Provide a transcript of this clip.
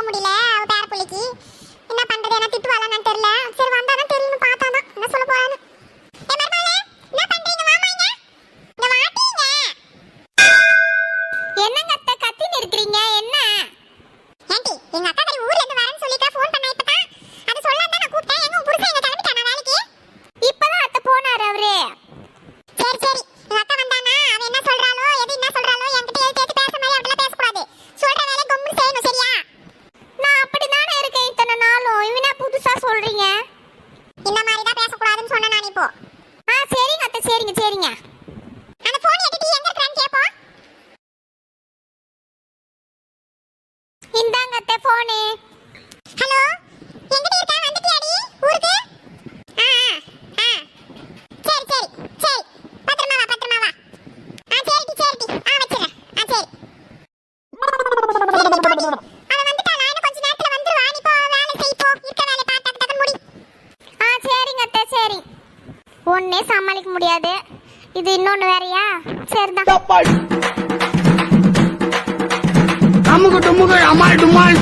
போக முடியல சரிங்க சரிங்க. அந்த போன் எடுத்து எங்க இருக்கறான்னு கேப்போம். இந்தாங்க அத்தை போனு ஹலோ ஒன்னே சமாளிக்க முடியாது. இது இன்னொன்னு வேறையா? சரிதான். அம்முக்கு டும்முக்கு அம்மாள் டும்மாள்.